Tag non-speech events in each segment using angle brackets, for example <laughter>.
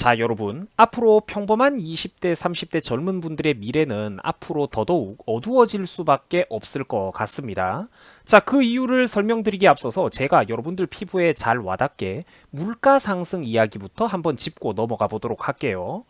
자, 여러분. 앞으로 평범한 20대, 30대 젊은 분들의 미래는 앞으로 더더욱 어두워질 수밖에 없을 것 같습니다. 자, 그 이유를 설명드리기에 앞서서 제가 여러분들 피부에 잘 와닿게 물가 상승 이야기부터 한번 짚고 넘어가 보도록 할게요.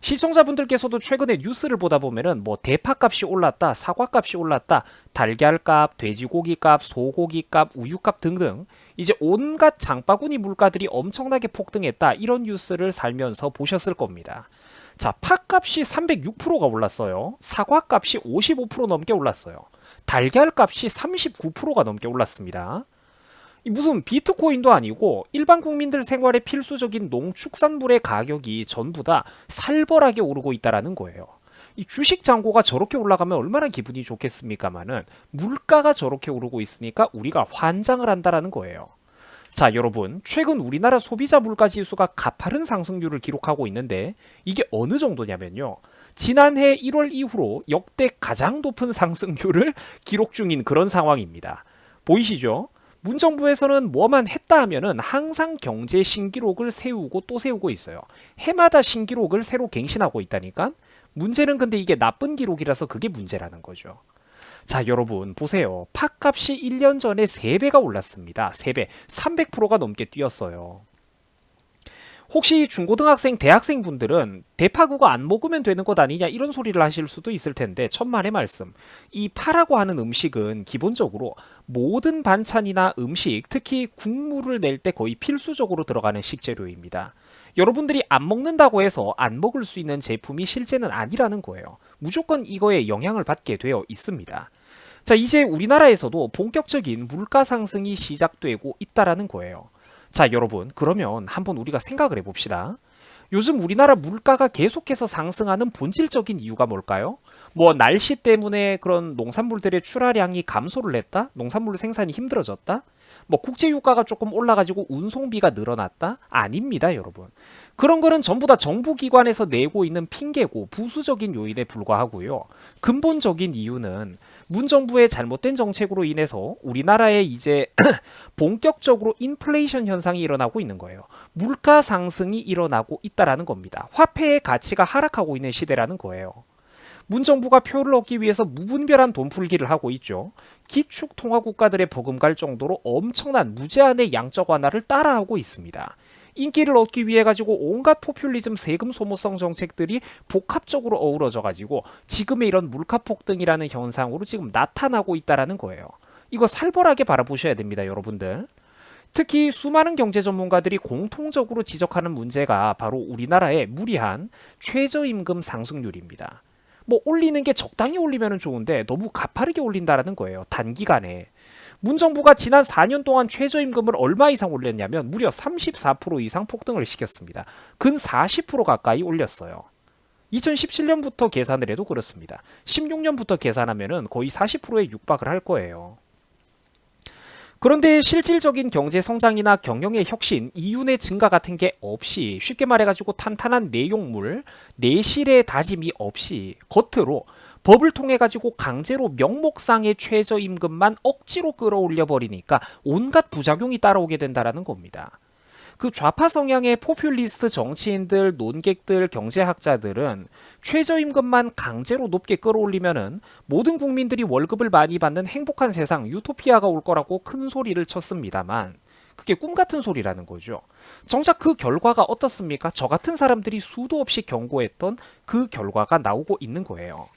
시청자분들께서도 최근에 뉴스를 보다 보면은 뭐 대파값이 올랐다, 사과값이 올랐다, 달걀값, 돼지고기값, 소고기값, 우유값 등등 이제 온갖 장바구니 물가들이 엄청나게 폭등했다 이런 뉴스를 살면서 보셨을 겁니다. 자, 팥값이 306%가 올랐어요. 사과값이 55% 넘게 올랐어요. 달걀값이 39%가 넘게 올랐습니다. 이 무슨 비트코인도 아니고 일반 국민들 생활에 필수적인 농축산물의 가격이 전부 다 살벌하게 오르고 있다라는 거예요. 이 주식 잔고가 저렇게 올라가면 얼마나 기분이 좋겠습니까마는 물가가 저렇게 오르고 있으니까 우리가 환장을 한다라는 거예요. 자, 여러분, 최근 우리나라 소비자 물가 지수가 가파른 상승률을 기록하고 있는데 이게 어느 정도냐면요. 지난해 1월 이후로 역대 가장 높은 상승률을 기록 중인 그런 상황입니다. 보이시죠? 문정부에서는 뭐만 했다 하면은 항상 경제 신기록을 세우고 또 세우고 있어요. 해마다 신기록을 새로 갱신하고 있다니까? 문제는 근데 이게 나쁜 기록이라서 그게 문제라는 거죠. 자, 여러분, 보세요. 팥값이 1년 전에 3배가 올랐습니다. 3배. 300%가 넘게 뛰었어요. 혹시 중고등학생, 대학생 분들은 대파 그거 안 먹으면 되는 것 아니냐 이런 소리를 하실 수도 있을 텐데 천만의 말씀. 이 파라고 하는 음식은 기본적으로 모든 반찬이나 음식, 특히 국물을 낼 때 거의 필수적으로 들어가는 식재료입니다. 여러분들이 안 먹는다고 해서 안 먹을 수 있는 제품이 실제는 아니라는 거예요. 무조건 이거에 영향을 받게 되어 있습니다. 자, 이제 우리나라에서도 본격적인 물가 상승이 시작되고 있다라는 거예요. 자, 여러분, 그러면 한번 우리가 생각을 해봅시다. 요즘 우리나라 물가가 계속해서 상승하는 본질적인 이유가 뭘까요? 뭐 날씨 때문에 그런 농산물들의 출하량이 감소를 했다? 농산물 생산이 힘들어졌다? 뭐 국제 유가가 조금 올라가지고 운송비가 늘어났다? 아닙니다, 여러분. 그런 거는 전부 다 정부 기관에서 내고 있는 핑계고 부수적인 요인에 불과하고요. 근본적인 이유는 문정부의 잘못된 정책으로 인해서 우리나라에 이제 <clears throat> 본격적으로 인플레이션 현상이 일어나고 있는 거예요. 물가 상승이 일어나고 있다라는 겁니다. 화폐의 가치가 하락하고 있는 시대라는 거예요. 문정부가 표를 얻기 위해서 무분별한 돈풀기를 하고 있죠. 기축 통화 국가들의 버금갈 정도로 엄청난 무제한의 양적 완화를 따라하고 있습니다. 인기를 얻기 위해 가지고 온갖 포퓰리즘 세금 소모성 정책들이 복합적으로 어우러져 가지고 지금의 이런 물가 폭등이라는 현상으로 지금 나타나고 있다라는 거예요. 이거 살벌하게 바라보셔야 됩니다, 여러분들. 특히 수많은 경제 전문가들이 공통적으로 지적하는 문제가 바로 우리나라의 무리한 최저임금 상승률입니다. 뭐 올리는 게 적당히 올리면 좋은데 너무 가파르게 올린다라는 거예요. 단기간에. 문정부가 지난 4년 동안 최저임금을 얼마 이상 올렸냐면 무려 34% 이상 폭등을 시켰습니다. 근 40% 가까이 올렸어요. 2017년부터 계산을 해도 그렇습니다. 16년부터 계산하면은 거의 40%에 육박을 할 거예요. 그런데 실질적인 경제 성장이나 경영의 혁신, 이윤의 증가 같은 게 없이 쉽게 말해가지고 탄탄한 내용물, 내실의 다짐이 없이 겉으로 법을 통해 가지고 강제로 명목상의 최저임금만 억지로 끌어올려 버리니까 온갖 부작용이 따라오게 된다라는 겁니다. 그 좌파 성향의 포퓰리스트 정치인들, 논객들, 경제학자들은 최저임금만 강제로 높게 끌어올리면은 모든 국민들이 월급을 많이 받는 행복한 세상 유토피아가 올 거라고 큰 소리를 쳤습니다만 그게 꿈 같은 소리라는 거죠. 정작 그 결과가 어떻습니까? 저 같은 사람들이 수도 없이 경고했던 그 결과가 나오고 있는 거예요.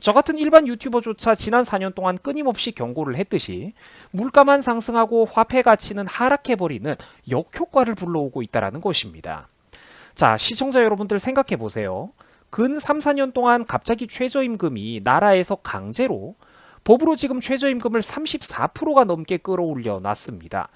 저 같은 일반 유튜버조차 지난 4년 동안 끊임없이 경고를 했듯이 물가만 상승하고 화폐 가치는 하락해버리는 역효과를 불러오고 있다는 것입니다. 자, 시청자 여러분들 생각해 보세요. 근 3, 4년 동안 갑자기 최저임금이 나라에서 강제로 법으로 지금 최저임금을 34%가 넘게 끌어올려 놨습니다.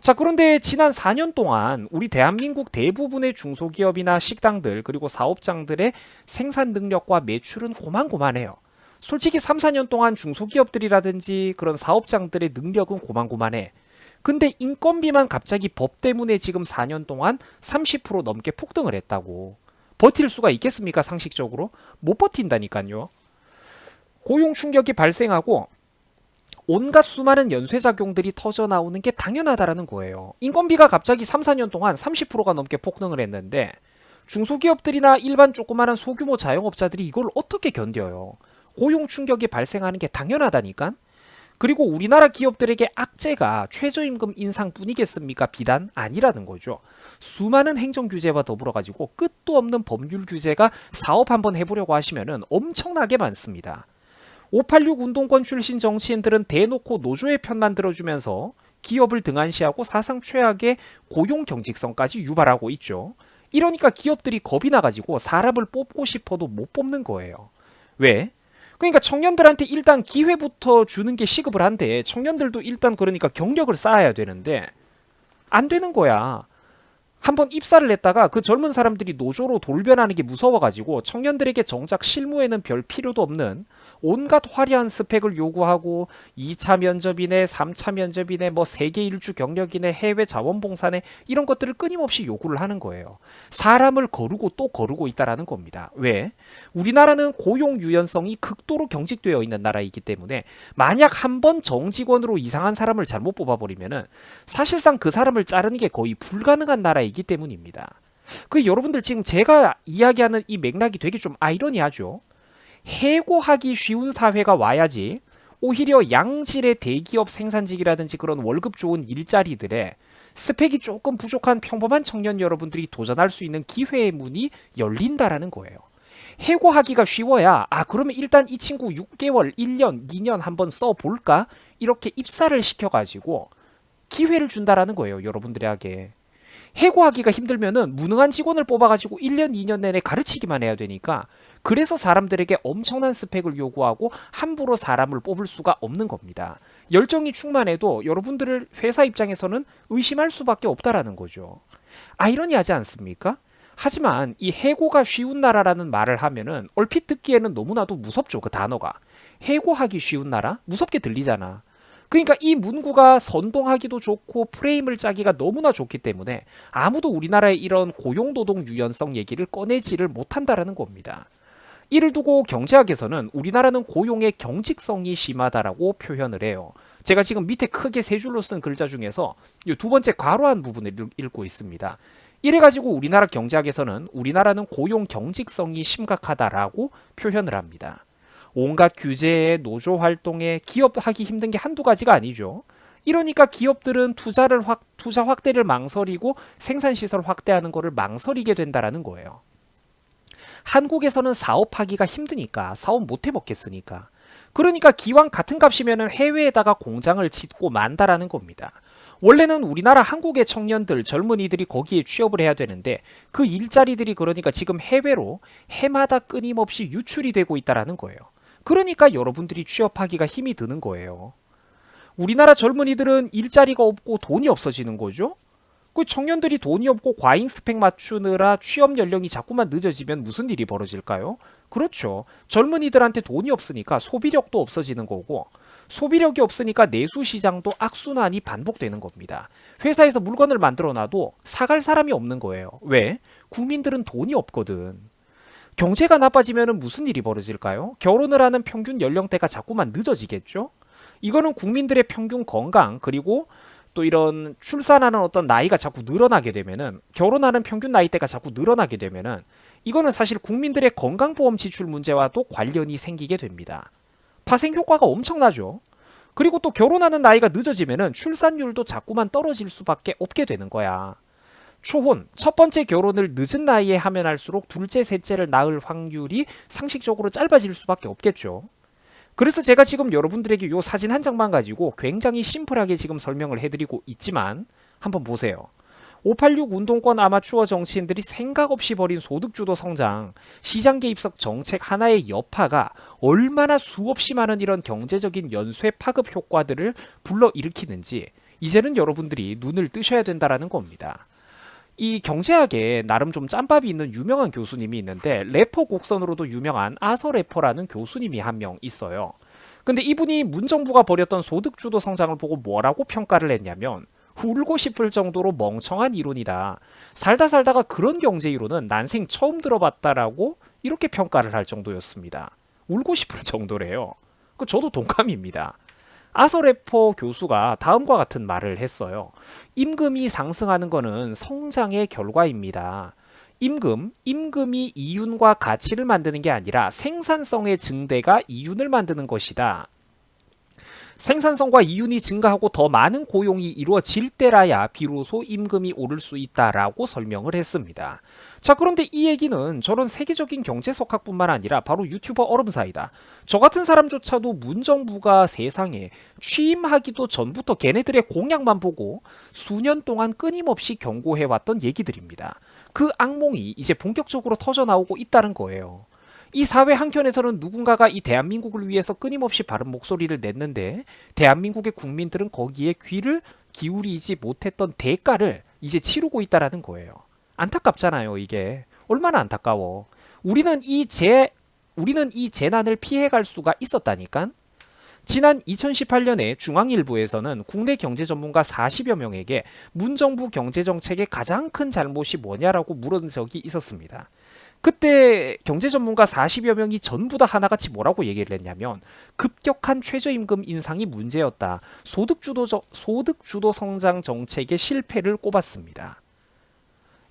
자, 그런데 지난 4년 동안 우리 대한민국 대부분의 중소기업이나 식당들 그리고 사업장들의 생산 능력과 매출은 고만고만해요. 솔직히 3, 4년 동안 중소기업들이라든지 그런 사업장들의 능력은 고만고만해. 근데 인건비만 갑자기 법 때문에 지금 4년 동안 30% 넘게 폭등을 했다고. 버틸 수가 있겠습니까, 상식적으로? 못 버틴다니까요. 고용 충격이 발생하고 온갖 수많은 연쇄작용들이 터져 나오는 게 당연하다라는 거예요. 인건비가 갑자기 3, 4년 동안 30%가 넘게 폭등을 했는데 중소기업들이나 일반 조그마한 소규모 자영업자들이 이걸 어떻게 견뎌요? 고용 충격이 발생하는 게 당연하다니까? 그리고 우리나라 기업들에게 악재가 최저임금 인상뿐이겠습니까? 비단 아니라는 거죠. 수많은 행정 규제와 더불어 가지고 끝도 없는 법률 규제가 사업 한번 해보려고 하시면은 엄청나게 많습니다. 586 운동권 출신 정치인들은 대놓고 노조의 편만 들어주면서 기업을 등한시하고 사상 최악의 고용 경직성까지 유발하고 있죠. 이러니까 기업들이 겁이 나가지고 사람을 뽑고 싶어도 못 뽑는 거예요. 왜? 그러니까 청년들한테 일단 기회부터 주는 게 시급을 한데 청년들도 일단 그러니까 경력을 쌓아야 되는데 안 되는 거야. 한번 입사를 했다가 그 젊은 사람들이 노조로 돌변하는 게 무서워가지고 청년들에게 정작 실무에는 별 필요도 없는 온갖 화려한 스펙을 요구하고 2차 면접이네, 3차 면접이네, 뭐 세계 일주 경력이네, 해외 자원봉사네 이런 것들을 끊임없이 요구를 하는 거예요. 사람을 거르고 또 거르고 있다라는 겁니다. 왜? 우리나라는 고용 유연성이 극도로 경직되어 있는 나라이기 때문에 만약 한 번 정직원으로 이상한 사람을 잘못 뽑아버리면은 사실상 그 사람을 자르는 게 거의 불가능한 나라이기 때문입니다. 그 여러분들 지금 제가 이야기하는 이 맥락이 되게 좀 아이러니하죠. 해고하기 쉬운 사회가 와야지 오히려 양질의 대기업 생산직이라든지 그런 월급 좋은 일자리들에 스펙이 조금 부족한 평범한 청년 여러분들이 도전할 수 있는 기회의 문이 열린다라는 거예요. 해고하기가 쉬워야 아 그러면 일단 이 친구 6개월, 1년, 2년 한번 써볼까 이렇게 입사를 시켜가지고 기회를 준다라는 거예요 여러분들에게 해고하기가 힘들면은 무능한 직원을 뽑아가지고 1년, 2년 내내 가르치기만 해야 되니까 그래서 사람들에게 엄청난 스펙을 요구하고 함부로 사람을 뽑을 수가 없는 겁니다. 열정이 충만해도 여러분들을 회사 입장에서는 의심할 수밖에 없다라는 거죠. 아이러니하지 않습니까? 하지만 이 해고가 쉬운 나라라는 말을 하면은 얼핏 듣기에는 너무나도 무섭죠. 그 단어가. 해고하기 쉬운 나라? 무섭게 들리잖아. 그러니까 이 문구가 선동하기도 좋고 프레임을 짜기가 너무나 좋기 때문에 아무도 우리나라의 이런 고용노동 유연성 얘기를 꺼내지를 못한다라는 겁니다. 이를 두고 경제학에서는 우리나라는 고용의 경직성이 심하다라고 표현을 해요. 제가 지금 밑에 크게 세 줄로 쓴 글자 중에서 이 두 번째 괄호한 부분을 읽- 읽고 있습니다. 이래가지고 우리나라 경제학에서는 우리나라는 고용 경직성이 심각하다라고 표현을 합니다. 온갖 규제에 노조 활동에 기업하기 힘든 게 한두 가지가 아니죠. 이러니까 기업들은 투자를 확 투자 확대를 망설이고 생산 시설 확대하는 거를 망설이게 된다라는 거예요. 한국에서는 사업하기가 힘드니까 사업 못 해먹겠으니까. 그러니까 기왕 같은 값이면은 해외에다가 공장을 짓고 만다라는 겁니다. 원래는 우리나라 한국의 청년들 젊은이들이 거기에 취업을 해야 되는데 그 일자리들이 그러니까 지금 해외로 해마다 끊임없이 유출이 되고 있다라는 거예요. 그러니까 여러분들이 취업하기가 힘이 드는 거예요. 우리나라 젊은이들은 일자리가 없고 돈이 없어지는 거죠. 그 청년들이 돈이 없고 과잉 스펙 맞추느라 취업 연령이 자꾸만 늦어지면 무슨 일이 벌어질까요? 그렇죠. 젊은이들한테 돈이 없으니까 소비력도 없어지는 거고 소비력이 없으니까 내수 시장도 악순환이 반복되는 겁니다. 회사에서 물건을 만들어 놔도 사갈 사람이 없는 거예요. 왜? 국민들은 돈이 없거든. 경제가 나빠지면 무슨 일이 벌어질까요? 결혼을 하는 평균 연령대가 자꾸만 늦어지겠죠? 이거는 국민들의 평균 건강 그리고 또 이런 출산하는 어떤 나이가 자꾸 늘어나게 되면은 결혼하는 평균 나이대가 자꾸 늘어나게 되면은 이거는 사실 국민들의 건강보험 지출 문제와도 관련이 생기게 됩니다. 파생 효과가 엄청나죠. 그리고 또 결혼하는 나이가 늦어지면은 출산율도 자꾸만 떨어질 수밖에 없게 되는 거야. 초혼, 첫 번째 결혼을 늦은 나이에 하면 할수록 둘째, 셋째를 낳을 확률이 상식적으로 짧아질 수밖에 없겠죠. 그래서 제가 지금 여러분들에게 요 사진 한 장만 가지고 굉장히 심플하게 지금 설명을 해드리고 있지만 한번 보세요. 586 운동권 아마추어 정치인들이 생각 없이 벌인 소득주도 성장, 시장 개입석 정책 하나의 여파가 얼마나 수없이 많은 이런 경제적인 연쇄 파급 효과들을 불러일으키는지 이제는 여러분들이 눈을 뜨셔야 된다라는 겁니다. 이 경제학에 나름 좀 짬밥이 있는 유명한 교수님이 있는데 래퍼 곡선으로도 유명한 아서 래퍼라는 교수님이 한 명 있어요. 근데 이분이 문정부가 벌였던 소득주도 성장을 보고 뭐라고 평가를 했냐면 울고 싶을 정도로 멍청한 이론이다. 살다 살다가 그런 경제 이론은 난생 처음 들어봤다라고 이렇게 평가를 할 정도였습니다. 울고 싶을 정도래요. 그 저도 동감입니다. 아서래퍼 교수가 다음과 같은 말을 했어요. 임금이 상승하는 것은 성장의 결과입니다. 임금, 임금이 이윤과 가치를 만드는 게 아니라 생산성의 증대가 이윤을 만드는 것이다. 생산성과 이윤이 증가하고 더 많은 고용이 이루어질 때라야 비로소 임금이 오를 수 있다라고 설명을 했습니다. 자, 그런데 이 얘기는 저런 세계적인 경제 석학뿐만 아니라 바로 유튜버 얼음사이다. 저 같은 사람조차도 문정부가 세상에 취임하기도 전부터 걔네들의 공약만 보고 수년 동안 끊임없이 경고해왔던 얘기들입니다. 그 악몽이 이제 본격적으로 터져 나오고 있다는 거예요. 이 사회 한켠에서는 누군가가 이 대한민국을 위해서 끊임없이 바른 목소리를 냈는데 대한민국의 국민들은 거기에 귀를 기울이지 못했던 대가를 이제 치르고 있다라는 거예요. 안타깝잖아요, 이게. 얼마나 안타까워. 우리는 이 재, 우리는 이 재난을 피해갈 수가 있었다니까? 지난 2018년에 중앙일보에서는 국내 경제 전문가 40여 명에게 문정부 경제 정책의 가장 큰 잘못이 뭐냐라고 물은 적이 있었습니다. 그때 경제 전문가 40여 명이 전부 다 하나같이 뭐라고 얘기를 했냐면 급격한 최저임금 인상이 문제였다. 소득 주도 소득 주도 성장 정책의 실패를 꼽았습니다.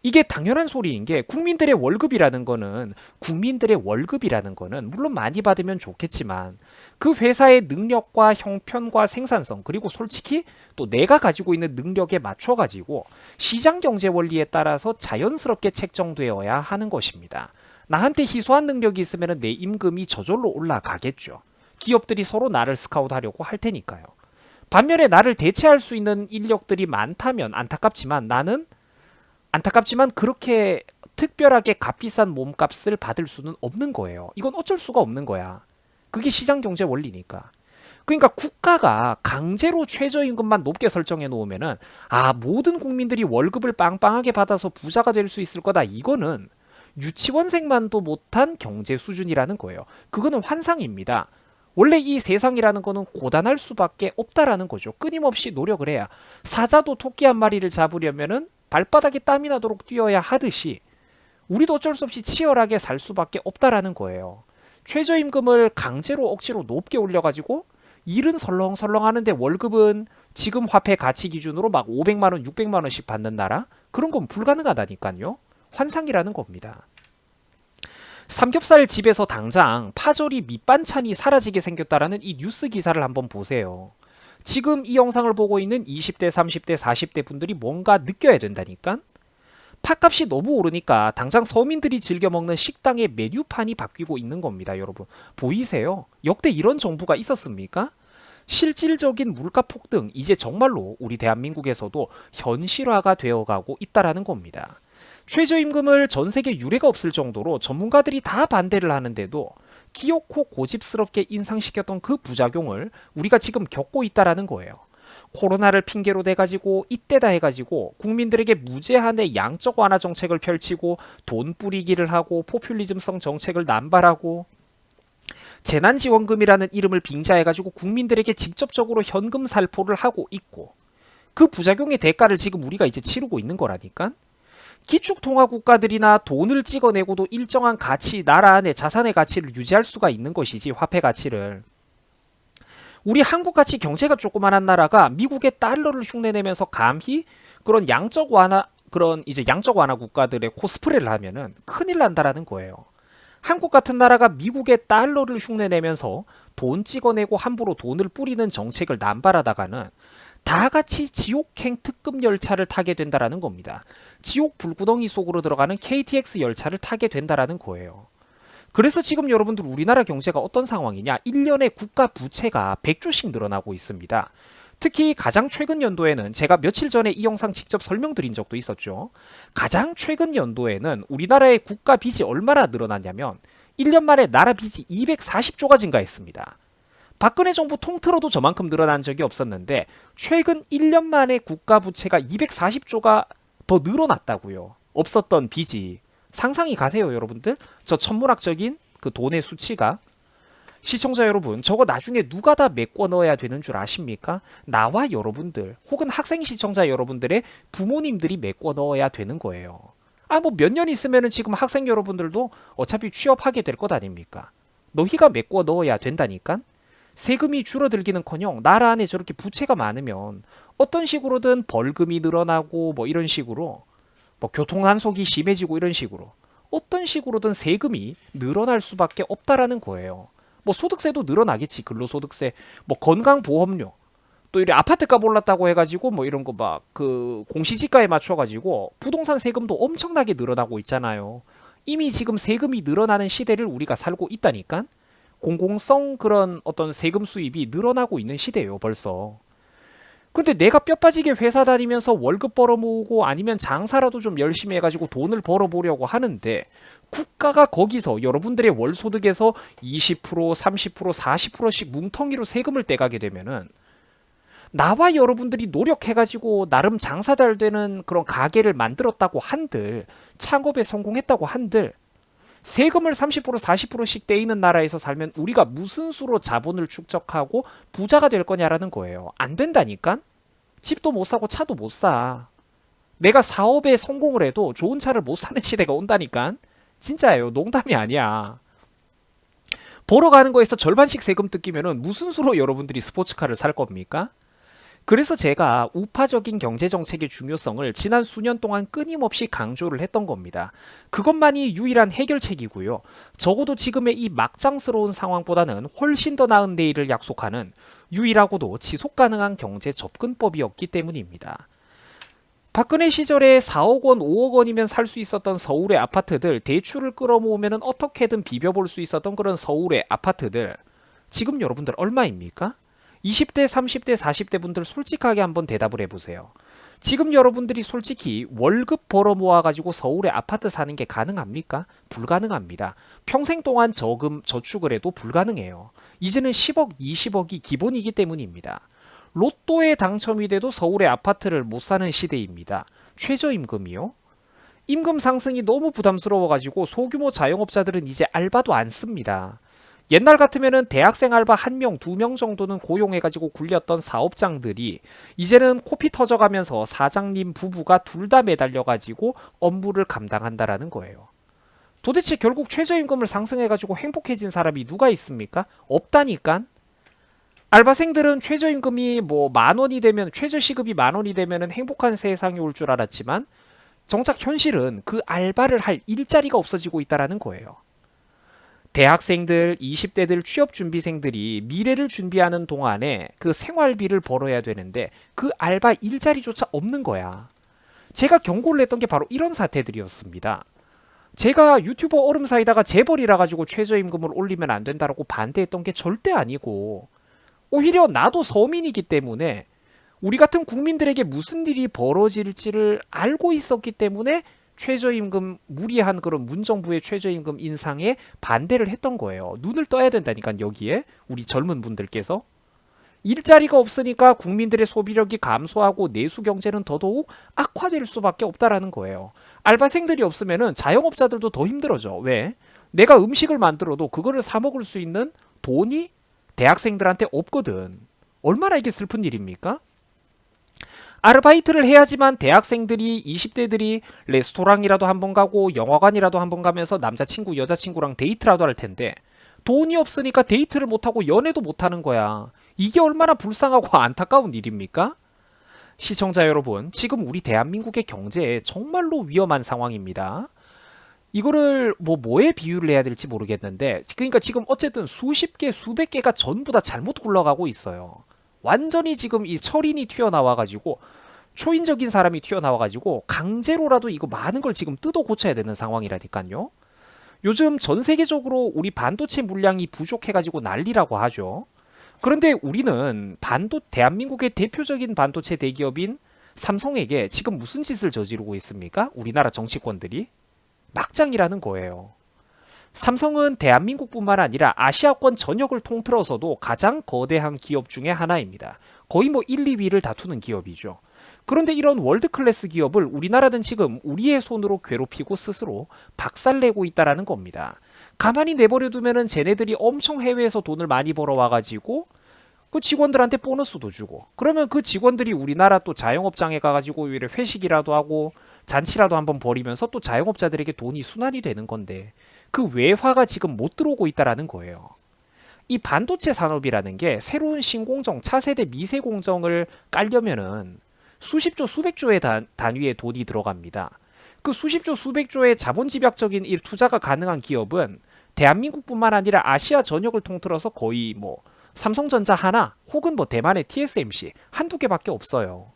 이게 당연한 소리인 게 국민들의 월급이라는 거는 국민들의 월급이라는 거는 물론 많이 받으면 좋겠지만 그 회사의 능력과 형편과 생산성 그리고 솔직히 또 내가 가지고 있는 능력에 맞춰 가지고 시장 경제 원리에 따라서 자연스럽게 책정되어야 하는 것입니다. 나한테 희소한 능력이 있으면 내 임금이 저절로 올라가겠죠. 기업들이 서로 나를 스카우트하려고 할 테니까요. 반면에 나를 대체할 수 있는 인력들이 많다면 안타깝지만 나는 안타깝지만 그렇게 특별하게 값비싼 몸값을 받을 수는 없는 거예요. 이건 어쩔 수가 없는 거야. 그게 시장 경제 원리니까. 그러니까 국가가 강제로 최저임금만 높게 설정해 놓으면은 아 모든 국민들이 월급을 빵빵하게 받아서 부자가 될 수 있을 거다. 이거는 유치원생만도 못한 경제 수준이라는 거예요. 그거는 환상입니다. 원래 이 세상이라는 거는 고단할 수밖에 없다라는 거죠. 끊임없이 노력을 해야 사자도 토끼 한 마리를 잡으려면은 발바닥에 땀이 나도록 뛰어야 하듯이 우리도 어쩔 수 없이 치열하게 살 수밖에 없다라는 거예요. 최저임금을 강제로 억지로 높게 올려가지고 일은 설렁설렁 하는데 월급은 지금 화폐 가치 기준으로 막 500만 원, 600만 원씩 받는 나라? 그런 건 불가능하다니까요. 환상이라는 겁니다. 삼겹살 집에서 당장 파절이 밑반찬이 사라지게 생겼다라는 이 뉴스 기사를 한번 보세요. 지금 이 영상을 보고 있는 20대, 30대, 40대 분들이 뭔가 느껴야 된다니까? 팥값이 너무 오르니까 당장 서민들이 즐겨 먹는 식당의 메뉴판이 바뀌고 있는 겁니다, 여러분. 보이세요? 역대 이런 정부가 있었습니까? 실질적인 물가 폭등, 이제 정말로 우리 대한민국에서도 현실화가 되어가고 있다라는 겁니다. 최저임금을 전 세계 유례가 없을 정도로 전문가들이 다 반대를 하는데도 기어코 고집스럽게 인상시켰던 그 부작용을 우리가 지금 겪고 있다라는 거예요. 코로나를 핑계로 대가지고 이때다 해가지고 국민들에게 무제한의 양적 완화 정책을 펼치고 돈 뿌리기를 하고 포퓰리즘성 정책을 남발하고 재난지원금이라는 이름을 빙자해가지고 국민들에게 직접적으로 현금 살포를 하고 있고 그 부작용의 대가를 지금 우리가 이제 치르고 있는 거라니까. 기축통화 국가들이나 돈을 찍어내고도 일정한 가치, 나라 안에 자산의 가치를 유지할 수가 있는 것이지 화폐 가치를. 우리 한국같이 경제가 조그만한 나라가 미국의 달러를 흉내내면서 감히 그런 양적 완화 그런 이제 양적 완화 국가들의 코스프레를 하면은 큰일 난다라는 거예요. 한국 같은 나라가 미국의 달러를 흉내내면서 돈 찍어내고 함부로 돈을 뿌리는 정책을 남발하다가는 다 같이 지옥행 특급 열차를 타게 된다라는 겁니다. 지옥 불구덩이 속으로 들어가는 KTX 열차를 타게 된다라는 거예요. 그래서 지금 여러분들 우리나라 경제가 어떤 상황이냐? 1년에 국가 부채가 100조씩 늘어나고 있습니다. 특히 가장 최근 연도에는 제가 며칠 전에 이 영상 직접 설명드린 적도 있었죠. 가장 최근 연도에는 우리나라의 국가 빚이 얼마나 늘어났냐면 1년 만에 나라 빚이 240조가 증가했습니다. 박근혜 정부 통틀어도 저만큼 늘어난 적이 없었는데 최근 1년 만에 국가 부채가 240조가 더 늘어났다고요. 없었던 빚이 상상이 가세요, 여러분들? 저 천문학적인 그 돈의 수치가 시청자 여러분, 저거 나중에 누가 다 메꿔 넣어야 되는 줄 아십니까? 나와 여러분들, 혹은 학생 시청자 여러분들의 부모님들이 메꿔 넣어야 되는 거예요. 아, 뭐 몇 년 있으면은 지금 학생 여러분들도 어차피 취업하게 될 것 아닙니까? 너희가 메꿔 넣어야 된다니까? 세금이 줄어들기는커녕 나라 안에 저렇게 부채가 많으면 어떤 식으로든 벌금이 늘어나고 뭐 이런 식으로 뭐 교통 단속이 심해지고 이런 식으로 어떤 식으로든 세금이 늘어날 수밖에 없다라는 거예요. 뭐 소득세도 늘어나겠지 근로소득세, 뭐 건강보험료, 또 이래 아파트값 올랐다고 해가지고 뭐 이런 거 막 그 공시지가에 맞춰가지고 부동산 세금도 엄청나게 늘어나고 있잖아요. 이미 지금 세금이 늘어나는 시대를 우리가 살고 있다니까. 공공성 그런 어떤 세금 수입이 늘어나고 있는 시대예요, 벌써. 근데 내가 뼈 빠지게 회사 다니면서 월급 벌어 모으고 아니면 장사라도 좀 열심히 해가지고 돈을 벌어 보려고 하는데 국가가 거기서 여러분들의 월 소득에서 20%, 30%, 40%씩 뭉텅이로 세금을 떼가게 되면은 나와 여러분들이 노력해가지고 나름 장사 잘 되는 그런 가게를 만들었다고 한들 창업에 성공했다고 한들 세금을 30% 40%씩 떼이는 나라에서 살면 우리가 무슨 수로 자본을 축적하고 부자가 될 거냐라는 거예요. 안 된다니까? 집도 못 사고 차도 못 사. 내가 사업에 성공을 해도 좋은 차를 못 사는 시대가 온다니까? 진짜예요. 농담이 아니야. 보러 가는 거에서 절반씩 세금 뜯기면은 무슨 수로 여러분들이 스포츠카를 살 겁니까? 그래서 제가 우파적인 경제 정책의 중요성을 지난 수년 동안 끊임없이 강조를 했던 겁니다. 그것만이 유일한 해결책이고요. 적어도 지금의 이 막장스러운 상황보다는 훨씬 더 나은 내일을 약속하는 유일하고도 지속 가능한 경제 접근법이었기 때문입니다. 박근혜 시절에 4억 원, 5억 원이면 살 수 있었던 서울의 아파트들 대출을 끌어모으면 어떻게든 비벼볼 수 있었던 그런 서울의 아파트들 지금 여러분들 얼마입니까? 20대, 30대, 40대 분들 솔직하게 한번 대답을 해보세요. 지금 여러분들이 솔직히 월급 벌어 모아가지고 서울에 아파트 사는 게 가능합니까? 불가능합니다. 평생 동안 저금, 저축을 해도 불가능해요. 이제는 10억, 20억이 기본이기 때문입니다. 로또에 당첨이 돼도 서울의 아파트를 못 사는 시대입니다. 최저임금이요? 임금 상승이 너무 부담스러워가지고 소규모 자영업자들은 이제 알바도 안 씁니다. 옛날 같으면은 대학생 알바 한 명, 두 명 정도는 고용해가지고 굴렸던 사업장들이 이제는 코피 터져가면서 사장님 부부가 둘 다 매달려가지고 업무를 감당한다라는 거예요. 도대체 결국 최저임금을 상승해가지고 행복해진 사람이 누가 있습니까? 없다니까? 알바생들은 최저임금이 뭐 만 원이 되면 최저시급이 만 원이 되면은 행복한 세상이 올 줄 알았지만 정작 현실은 그 알바를 할 일자리가 없어지고 있다라는 거예요. 대학생들, 20대들 취업 준비생들이 미래를 준비하는 동안에 그 생활비를 벌어야 되는데 그 알바 일자리조차 없는 거야. 제가 경고를 했던 게 바로 이런 사태들이었습니다. 제가 유튜버 얼음 사이다가 재벌이라 가지고 최저임금을 올리면 안 된다라고 반대했던 게 절대 아니고 오히려 나도 서민이기 때문에 우리 같은 국민들에게 무슨 일이 벌어질지를 알고 있었기 때문에 최저임금 무리한 그런 문정부의 최저임금 인상에 반대를 했던 거예요. 눈을 떠야 된다니까 여기에 우리 젊은 분들께서 일자리가 없으니까 국민들의 소비력이 감소하고 내수 경제는 더더욱 악화될 수밖에 없다라는 거예요. 알바생들이 없으면은 자영업자들도 더 힘들어져. 왜? 내가 음식을 만들어도 그거를 사 먹을 수 있는 돈이 대학생들한테 없거든. 얼마나 이게 슬픈 일입니까? 아르바이트를 해야지만 대학생들이 20대들이 레스토랑이라도 한 번 가고 영화관이라도 한 번 가면서 남자친구 여자친구랑 데이트라도 할 텐데 돈이 없으니까 데이트를 못하고 연애도 못하는 거야. 이게 얼마나 불쌍하고 안타까운 일입니까? 시청자 여러분, 지금 우리 대한민국의 경제에 정말로 위험한 상황입니다. 이거를 뭐 뭐에 비유를 해야 될지 모르겠는데 그러니까 지금 어쨌든 수십 개 수백 개가 전부 다 잘못 굴러가고 있어요. 완전히 지금 이 철인이 튀어나와 가지고 초인적인 사람이 튀어나와 가지고 강제로라도 이거 많은 걸 지금 뜯어 고쳐야 되는 상황이라니까요. 요즘 전 세계적으로 우리 반도체 물량이 부족해 가지고 난리라고 하죠. 그런데 우리는 반도 대한민국의 대표적인 반도체 대기업인 삼성에게 지금 무슨 짓을 저지르고 있습니까? 우리나라 정치권들이 막장이라는 거예요. 삼성은 대한민국뿐만 아니라 아시아권 전역을 통틀어서도 가장 거대한 기업 중의 하나입니다. 거의 뭐 1, 2위를 다투는 기업이죠. 그런데 이런 월드 클래스 기업을 우리나라는 지금 우리의 손으로 괴롭히고 스스로 박살내고 있다라는 겁니다. 가만히 내버려 두면은 쟤네들이 엄청 해외에서 돈을 많이 벌어와 가지고 그 직원들한테 보너스도 주고 그러면 그 직원들이 우리나라 또 자영업장에 가가지고 회식이라도 하고 잔치라도 한번 벌이면서 또 자영업자들에게 돈이 순환이 되는 건데 그 외화가 지금 못 들어오고 있다라는 거예요. 이 반도체 산업이라는 게 새로운 신공정, 차세대 미세 공정을 깔려면은 수십조, 수백조의 단, 단위의 돈이 들어갑니다. 그 수십조 수백조의 자본 집약적인 이 투자가 가능한 기업은 대한민국뿐만 아니라 아시아 전역을 통틀어서 거의 뭐 삼성전자 하나 혹은 뭐 대만의 TSMC 한두 개밖에 없어요.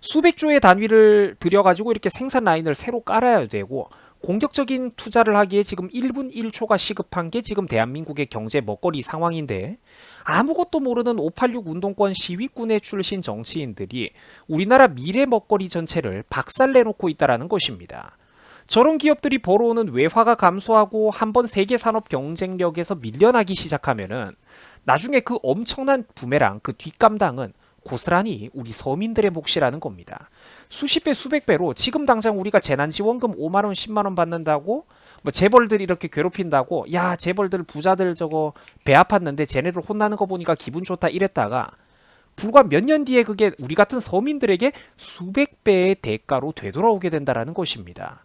수백조의 단위를 들여가지고 이렇게 생산 라인을 새로 깔아야 되고 공격적인 투자를 하기에 지금 1분 1초가 시급한 게 지금 대한민국의 경제 먹거리 상황인데 아무것도 모르는 586 운동권 시위군의 출신 정치인들이 우리나라 미래 먹거리 전체를 박살내놓고 있다라는 것입니다. 저런 기업들이 벌어오는 외화가 감소하고 한번 세계 산업 경쟁력에서 밀려나기 시작하면은 나중에 그 엄청난 부메랑 그 뒷감당은 고스란히 우리 서민들의 몫이라는 겁니다. 수십 배 수백 배로 지금 당장 우리가 재난지원금 5만 원 10만 원 받는다고 뭐 재벌들 이렇게 괴롭힌다고 야 재벌들 부자들 저거 배 아팠는데 쟤네들 혼나는 거 보니까 기분 좋다 이랬다가 불과 몇 년 뒤에 그게 우리 같은 서민들에게 수백 배의 대가로 되돌아오게 된다라는 것입니다.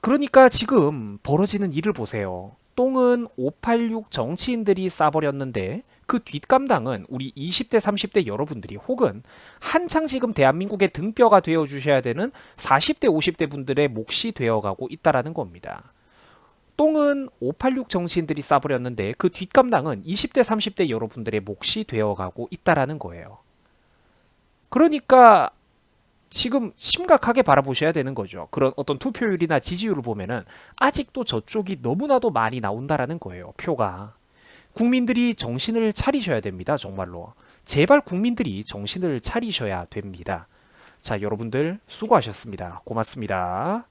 그러니까 지금 벌어지는 일을 보세요. 똥은 586 정치인들이 싸버렸는데 그 뒷감당은 우리 20대, 30대 여러분들이 혹은 한창 지금 대한민국의 등뼈가 되어 주셔야 되는 40대, 50대 분들의 몫이 되어가고 있다라는 겁니다. 똥은 586 정치인들이 싸버렸는데 그 뒷감당은 20대, 30대 여러분들의 몫이 되어가고 있다라는 거예요. 그러니까 지금 심각하게 바라보셔야 되는 거죠. 그런 어떤 투표율이나 지지율을 보면은 아직도 저쪽이 너무나도 많이 나온다라는 거예요. 표가. 국민들이 정신을 차리셔야 됩니다. 정말로. 제발 국민들이 정신을 차리셔야 됩니다. 자, 여러분들 수고하셨습니다. 고맙습니다.